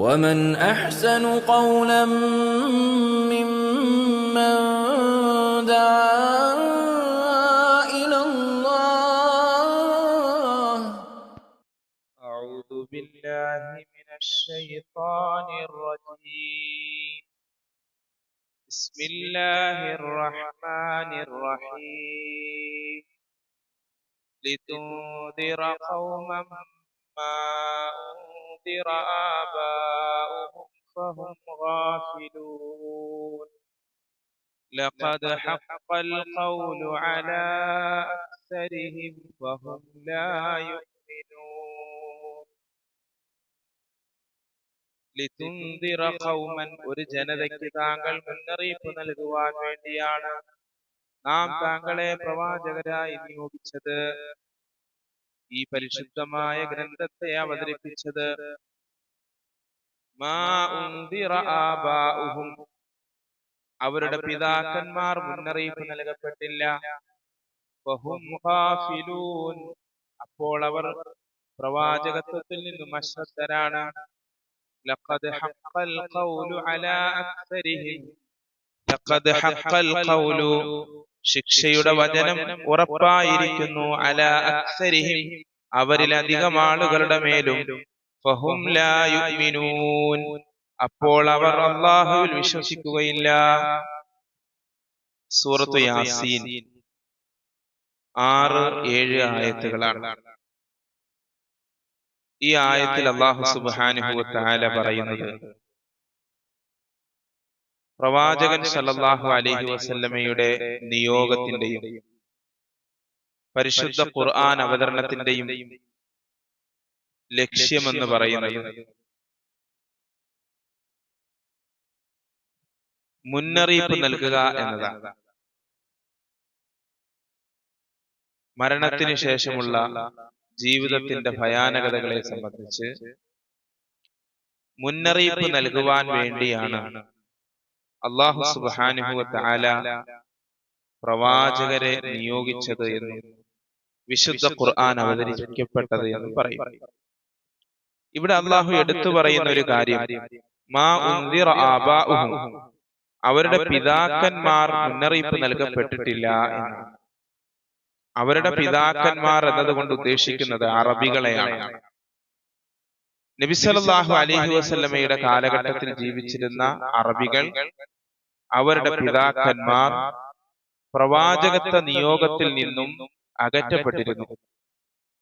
ومن احسن قولا ممن دعا إلى الله أعوذ بالله من الشيطان الرجيم. بسم الله الرحمن الرحيم. لتنذر قوما ما أنذر آباؤهم فهم غافلون لقد حق القول على أكثرهم فهم لا يؤمنون ലിതുന്തിറ ഖൗമൻ ഒരു ജനതയ്ക്ക് താങ്കൾ മുന്നറിയിപ്പ് നൽകുവാൻ വേണ്ടിയാണ് നാം താങ്കളെ പ്രവാചകരായി നിയോഗിച്ചത് ഈ പരിശുദ്ധമായ ഗ്രന്ഥത്തെ അവതരിപ്പിച്ചത് അവരുടെ പിതാക്കന്മാർ മുന്നറിയിപ്പ് നൽകപ്പെട്ടില്ല. അപ്പോൾ അവർ പ്രവാചകത്വത്തിൽ നിന്നും അശ്രദ്ധരാണ്. ശിക്ഷയുടെ വചനം ഉറപ്പായിരിക്കുന്നു അല അക്സരിഹിം. അവരിലധികം ആളുകളുടെ മേലും അപ്പോൾ അവർ അള്ളാഹുവിൽ വിശ്വസിക്കുകയില്ല. സൂറത്തു യാസീൻ. ആറ് ഏഴ് ആയത്തുകളാണ്. ഈ ആയത്തിൽ അള്ളാഹു സുബാനുഭവത്താല പറയുന്നത് പ്രവാചകൻ സല്ലല്ലാഹു അലഹി വസല്ലമയുടെ നിയോഗത്തിന്റെയും പരിശുദ്ധ ഖുർആൻ അവതരണത്തിന്റെയും ലക്ഷ്യമെന്ന് പറയുന്നത്. മുന്നറിയിപ്പ് നൽകുക എന്നതാണ് മരണത്തിന് ശേഷമുള്ള ജീവിതത്തിന്റെ ഭയാനകതകളെ സംബന്ധിച്ച് മുന്നറിയിപ്പ് നൽകുവാൻ വേണ്ടിയാണ് അള്ളാഹു സുബാനുഹു താല പ്രവാചകരെ നിയോഗിച്ചത് എന്ന്. വിശുദ്ധ ഖുർആൻ അവതരിപ്പിക്കപ്പെട്ടത് എന്ന് പറയും. ഇവിടെ അള്ളാഹു എടുത്തു പറയുന്ന ഒരു കാര്യം. മാ അവരുടെ പിതാക്കന്മാർ മുന്നറിയിപ്പ് നൽകപ്പെട്ടിട്ടില്ല അവരുടെ പിതാക്കന്മാർ എന്നതുകൊണ്ട് ഉദ്ദേശിക്കുന്നത് അറബികളെയാണ്. നബിസലല്ലാഹു അലിഹി വസ്ലമയുടെ കാലഘട്ടത്തിൽ ജീവിച്ചിരുന്ന അറബികൾ അവരുടെ പിതാക്കന്മാർ പ്രവാചകത്വ നിയോഗത്തിൽ നിന്നും അകറ്റപ്പെട്ടിരുന്നു.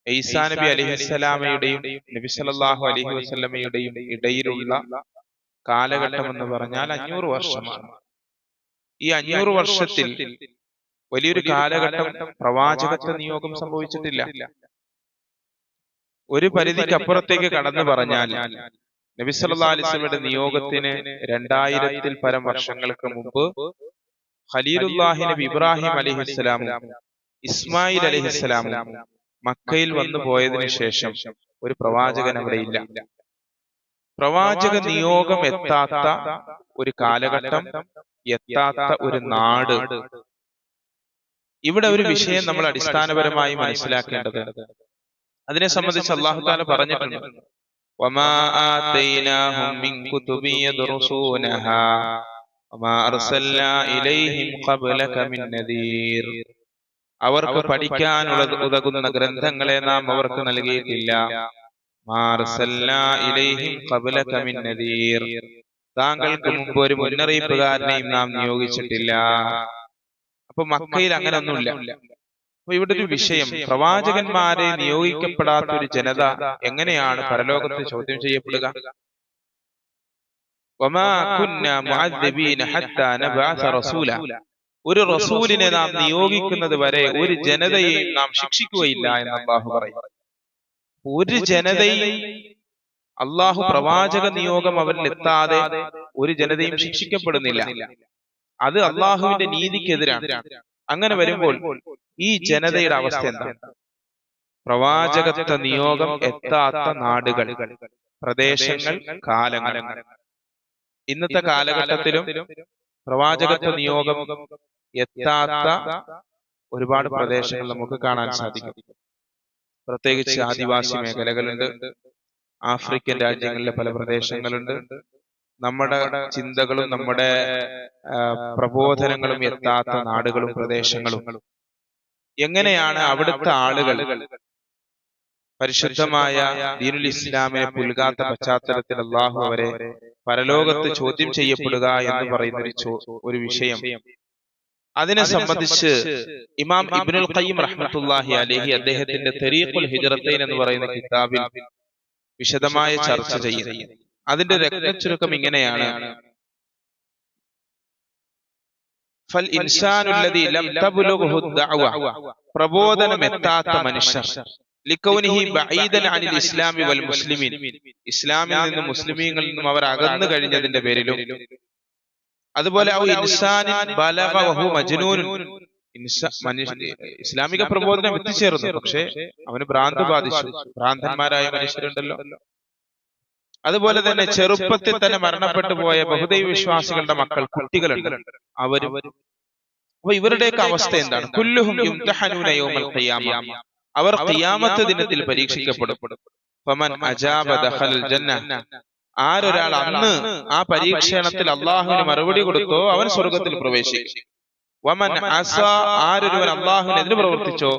ഈസാ നബി അലിഹിസ്സലാമയുടെയും നബി സല്ലല്ലാഹു അലൈഹി വസല്ലമയുടെയും ഇടയിലുള്ള കാലഘട്ടം എന്ന് പറഞ്ഞാൽ അഞ്ഞൂറ് വർഷമാണ്. ഈ അഞ്ഞൂറ് വർഷത്തിൽ വലിയൊരു കാലഘട്ടം പ്രവാചകത്വ നിയോഗം സംഭവിച്ചിട്ടില്ല. ഒരു പരിധിക്ക് അപ്പുറത്തേക്ക് കടന്നു പറഞ്ഞാൽ നബി സല്ലാ അലൈഹി വസല്ലമയുടെ നിയോഗത്തിന് രണ്ടായിരത്തിൽ പരം വർഷങ്ങൾക്ക് മുമ്പ് ഖലീലുല്ലാഹി നബി ഇബ്രാഹിം അലൈഹിസ്സലാമും ഇസ്മായിൽ അലൈഹിസ്സലാമും മക്കയിൽ വന്നു പോയതിനു ശേഷം ഒരു പ്രവാചകൻ അവിടെ ഇല്ല പ്രവാചക നിയോഗം എത്താത്ത ഒരു കാലഘട്ടം എത്താത്ത ഒരു നാട് ഇവിടെ ഒരു വിഷയം നമ്മൾ അടിസ്ഥാനപരമായി മനസ്സിലാക്കേണ്ടത് അതിനെ സംബന്ധിച്ച് അള്ളാഹു താല പറഞ്ഞിട്ടുണ്ട് وما آتيناهم من كتب يدرسونها وما أرسلنا إليهم قبلك من نذير അവർക്ക് പഠിക്കാനുള്ള ഉതകുന്ന ഗ്രന്ഥങ്ങളെ നാം അവർക്ക് നൽകിയിട്ടില്ല. താങ്കൾക്ക് മുമ്പ് ഒരു മുന്നറിയിപ്പുകാരനെയും നാം നിയോഗിച്ചിട്ടില്ല. അപ്പൊ മക്കയിൽ അങ്ങനൊന്നുമില്ല. അപ്പൊ ഇവിടെ ഒരു വിഷയം പ്രവാചകന്മാരെ നിയോഗിക്കപ്പെടാത്ത ഒരു ജനത എങ്ങനെയാണ് പരലോകത്ത് ചോദ്യം ചെയ്യപ്പെടുക? ഒരു റസൂലിനെ നാം നിയോഗിക്കുന്നത് വരെ ഒരു ജനതയെയും നാം ശിക്ഷിക്കുകയില്ല എന്ന് അള്ളാഹു പറയും ഒരു ജനതയും അള്ളാഹു പ്രവാചക നിയോഗം അവരിൽ എത്താതെ ഒരു ജനതയും ശിക്ഷിക്കപ്പെടുന്നില്ല. അത് അള്ളാഹുവിന്റെ നീതിക്കെതിരാണ്. അങ്ങനെ വരുമ്പോൾ ഈ ജനതയുടെ അവസ്ഥ എന്താ പ്രവാചകത്വ നിയോഗം എത്താത്ത നാടുകൾ പ്രദേശങ്ങൾ കാലങ്ങൾ. ഇന്നത്തെ കാലഘട്ടത്തിലും പ്രവാചകത്വ നിയോഗം എത്താത്ത ഒരുപാട് പ്രദേശങ്ങൾ നമുക്ക് കാണാൻ സാധിക്കും. പ്രത്യേകിച്ച് ആദിവാസി മേഖലകളുണ്ട്. ആഫ്രിക്കൻ രാജ്യങ്ങളിലെ പല പ്രദേശങ്ങളുണ്ട്. നമ്മുടെ ചിന്തകളും നമ്മുടെ പ്രബോധനങ്ങളും എത്താത്ത നാടുകളും പ്രദേശങ്ങളും. എങ്ങനെയാണ് അവിടുത്തെ ആളുകൾ പരിശുദ്ധമായ ദീനുൽ ഇസ്ലാമിനെ പുൽകാത്ത പശ്ചാത്തലത്തിൽ അള്ളാഹു അവരെ പരലോകത്ത് ചോദ്യം ചെയ്യപ്പെടുക എന്ന് പറയുന്ന ഒരു വിഷയം. അതിനെ സംബന്ധിച്ച് ഇമാം ഇബ്നുൽ ഖയ്യിം റഹ്മത്തുള്ളാഹി അലൈഹി അദ്ദേഹത്തിന്റെ തെരീഖുൽ ഹിജ്റത്തൈൻ എന്ന് പറയുന്ന കിതാബിൽ വിശദമായ ചർച്ച ചെയ്യുന്നു. അതിന്റെ രക്തചുരുക്കം ഇങ്ങനെയാണ്. ഫൽ ഇൻസാനുല്ലദീ ലം തബ്ലുഗുഹു ദഅവ. പ്രബോധനം എത്താത്ത മനുഷ്യർ. ലിക്കൗനിഹി ബഈദൻ അനിൽ ഇസ്ലാമി വൽ മുസ്ലിമീൻ. ഇസ്ലാമിൽ നിന്നും മുസ്ലിമീങ്ങളിൽ നിന്നും അവർ അകന്നു കഴിഞ്ഞതിന്റെ പേരിലും അതുപോലെ ഇസ്ലാമിക പ്രബോധനം എത്തിച്ചേർന്നു. പക്ഷേ അവന് ഭ്രാന്ത് ബാധിച്ചു. ഭ്രാന്തന്മാരായ മനുഷ്യരുണ്ടല്ലോ. അതുപോലെ തന്നെ ചെറുപ്പത്തിൽ തന്നെ മരണപ്പെട്ടു പോയ ബഹുദൈവ വിശ്വാസികളുടെ മക്കൾ കുട്ടികളുണ്ട്. അവർ അപ്പൊ ഇവരുടെയൊക്കെ അവസ്ഥ എന്താണ്? കുല്ലുഹും അവർ ഖിയാമത്ത് ദിനത്തിൽ പരീക്ഷിക്കപ്പെടും. ആരൊരാൾ അന്ന് ആ പരീക്ഷണത്തിൽ അള്ളാഹുവിന് മറുപടി കൊടുത്തോ അവൻ സ്വർഗത്തിൽ പ്രവേശിക്കും. വമൻ അസ ആരൊരുവൻ അള്ളാഹുവിനെതിരെ പ്രവർത്തിച്ചോ?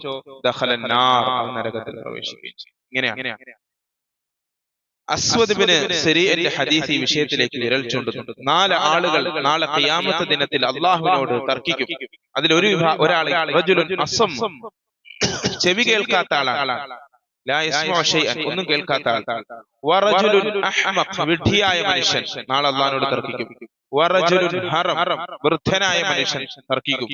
ദഖലൻ നാർ അവൻ നരകത്തിൽ പ്രവേശിക്കും. ഇങ്ങനെയാണ്. ഹദീസ് ഈ വിഷയത്തിലേക്ക് വിരൽ ചൂണ്ടുന്നു. നാല് ആളുകൾ നാളെ ഖിയാമത്ത് ദിനത്തിൽ അള്ളാഹുവിനോട് തർക്കിക്കും. അതിൽ ഒരു ഒരാളെ അസം ചെവി കേൾക്കാത്ത ആളാണ്. ഒന്നും കേൾക്കാത്ത ആൾ. വിഡ്ഢിയായ മനുഷ്യൻ. നാളെ അള്ളഹാനോട് തർക്കിക്കും. വൃദ്ധനായ മനുഷ്യൻ തർക്കിക്കും.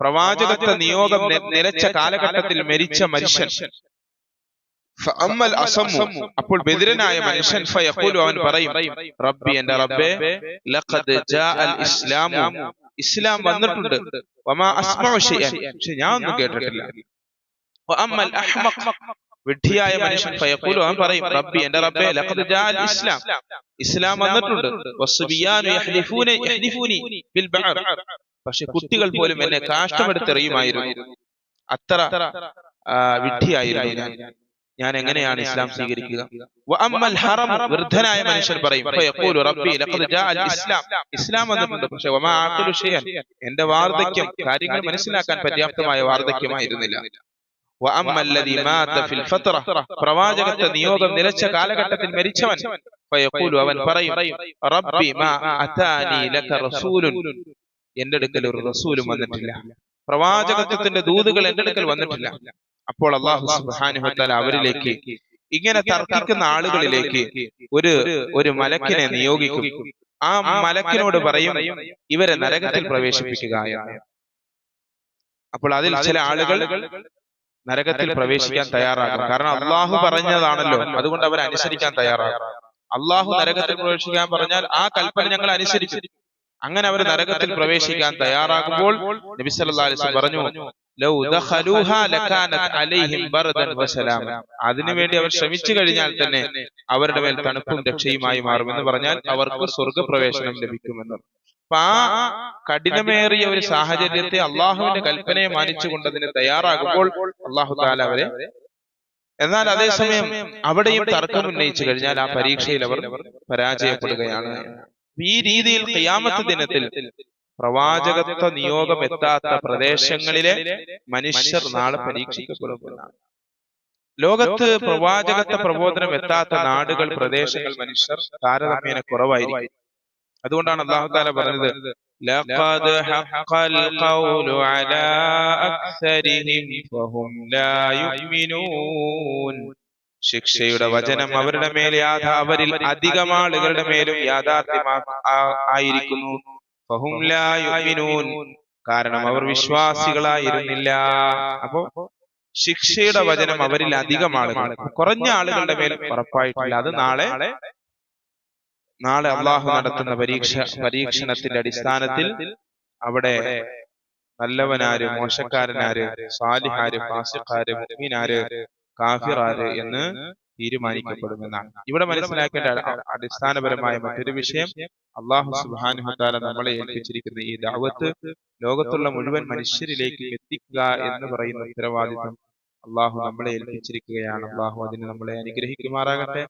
പ്രവാചകത്വ നിയോഗം നിലച്ച കാലഘട്ടത്തിൽ മരിച്ച മനുഷ്യൻ. അപ്പോൾ ബദിരനായ മനുഷ്യൻ ഫയഖൂലു അവൻ പറയും റബ്ബി എന്റെ റബ്ബേ ലഖദ് ജാഅൽ ഇസ്ലാമു. ഇസ്ലാം വന്നിട്ടുണ്ട്. വമാ അസ്മഉ ശൈഅൻ പക്ഷെ ഞാൻ ഒന്നും കേട്ടിട്ടില്ല. വഅമ്മൽ അഹ്മഖ്. വിഡ്ഢിയായ മനുഷ്യൻ ഫയഖൂലു. അവൻ പറയും റബ്ബി എന്റെ റബ്ബേ ലഖദ് ജാഅൽ ഇസ്ലാം. ഇസ്ലാം. വന്നിട്ടുണ്ട്. വസ്സുബിയാനു യഹ്ലിഫൂന യഹ്ലിഫൂനി ബിൽ ബഅർ. പക്ഷെ കുട്ടികൾ പോലും എന്നെ കാഷ്ടമെടുത്തെറിയുമായിരുന്നു. അത്ര വിഡ്ഢിയായിരുന്നു ഞാൻ. ഞാൻ. എങ്ങനെയാണ് ഇസ്ലാം സ്വീകരിക്കുക? വഅമ്മൽ ഹറം വൃദ്ധനായ മനുഷ്യൻ പറയും ഫയഖൂലു റബ്ബി ലഖദ് ജാഅൽ ഇസ്ലാം. ഇസ്ലാം. വന്നിട്ടുണ്ട്. പക്ഷെ വമാ ആഖിലു ഷൈഅൻ എന്റെ വാർദ്ധക്യം കാര്യങ്ങൾ മനസ്സിലാക്കാൻ പര്യാപ്തമായ വാർദ്ധക്യമായിരുന്നില്ല. പ്രവാചകത്വ നിയോഗം നിലച്ച കാലഘട്ടത്തിൽ മരിച്ചവൻ അവൻ പറയും റബ്ബി എന്റെ അടുക്കൽ ഒരു റസൂലും വന്നിട്ടില്ല. പ്രവാചകത്വത്തിന്റെ ദൂതുകൾ എന്റെ അടുക്കൽ വന്നിട്ടില്ല. അപ്പോൾ അള്ളാഹു അവരിലേക്ക് ഇങ്ങനെ തർക്കിക്കുന്ന ആളുകളിലേക്ക് ഒരു ഒരു മലക്കിനെ നിയോഗിക്കും. ആ മലക്കിനോട് പറയും ഇവരെ നരകത്തിൽ പ്രവേശിപ്പിക്കുക അപ്പോൾ അതിൽ ചില ആളുകൾ നരകത്തിൽ പ്രവേശിക്കാൻ തയ്യാറാകും. കാരണം അള്ളാഹു പറഞ്ഞതാണല്ലോ. അതുകൊണ്ട് അവർ അനുസരിക്കാൻ തയ്യാറാകും. അള്ളാഹു നരകത്തിൽ പ്രവേശിക്കാൻ പറഞ്ഞാൽ ആ കൽപ്പന ഞങ്ങൾ അനുസരിച്ചു അങ്ങനെ അവർ നരകത്തിൽ പ്രവേശിക്കാൻ തയ്യാറാകുമ്പോൾ നബി സല്ലല്ലാഹു അലൈഹി വസല്ലം പറഞ്ഞു അതിനുവേണ്ടി അവർ ശ്രമിച്ചു കഴിഞ്ഞാൽ തന്നെ അവരുടെ മേൽ തണുപ്പും രക്ഷയുമായി മാറുമെന്ന് പറഞ്ഞാൽ അവർക്ക് സ്വർഗപ്രവേശനം ലഭിക്കുമെന്ന്. അപ്പൊ ആ കഠിനമേറിയ ഒരു സാഹചര്യത്തെ അള്ളാഹുവിന്റെ കൽപ്പനയെ മാനിച്ചുകൊണ്ട് അതിന് തയ്യാറാകുമ്പോൾ അള്ളാഹു താല അവരെ എന്നാൽ അതേസമയം അവിടെയും തർക്കം ഉന്നയിച്ചു കഴിഞ്ഞാൽ ആ പരീക്ഷയിൽ അവർ പരാജയപ്പെടുകയാണ്. ഈ രീതിയിൽ ക്യാമത്ത് ദിനത്തിൽ പ്രവാചകത്വ നിയോഗം എത്താത്ത പ്രദേശങ്ങളിലെ മനുഷ്യർ നാളെ പരീക്ഷിക്കപ്പെടുന്നതാണ് ലോകത്ത് പ്രവാചകത്വ പ്രബോധനം എത്താത്ത നാടുകൾ പ്രദേശങ്ങൾ മനുഷ്യർ താരതമ്യേന കുറവായിരിക്കും. അതുകൊണ്ടാണ് അള്ളാഹു താല പറഞ്ഞത് لقد حق القول على أكثرهم فهم لا يؤمنون ശിക്ഷയുടെ വചനം അവരുടെ മേൽ യാഥാ അവരിൽ അധികം ആളുകളുടെ മേലും യാഥാർത്ഥ്യമാ ആ- ആയിരിക്കുന്നു ഫഹും ലാ യുഅ്മിനൂൻ. കാരണം അവർ വിശ്വാസികളായിരുന്നില്ല അപ്പോ ശിക്ഷയുടെ വചനം അവരിൽ അധികം ആളുകൾ കുറഞ്ഞ ആളുകളുടെ മേൽ ഉറപ്പായിട്ടില്ല അത് നാളെ നാളെ അള്ളാഹു നടത്തുന്ന പരീക്ഷ പരീക്ഷണത്തിന്റെ അടിസ്ഥാനത്തിൽ അവിടെ നല്ലവനാര് മോശക്കാരനാര് സാലിഹാര് ഫാസിഖാര് മുഅ്മിനാര് കാഫിറാര് എന്ന് തീരുമാനിക്കപ്പെടുമെന്നാണ്. ഇവിടെ മനസ്സിലാക്കേണ്ട അടിസ്ഥാനപരമായ മറ്റൊരു വിഷയം അള്ളാഹു താല നമ്മളെ ഏൽപ്പിച്ചിരിക്കുന്ന ഈ ദാവത്ത് ലോകത്തുള്ള മുഴുവൻ മനുഷ്യരിലേക്ക് എത്തിക്കുക എന്ന് പറയുന്ന ഉത്തരവാദിത്വം അള്ളാഹു നമ്മളെ ഏൽപ്പിച്ചിരിക്കുകയാണ്. അള്ളാഹു അതിന് നമ്മളെ അനുഗ്രഹിക്കുമാറാകട്ടെ.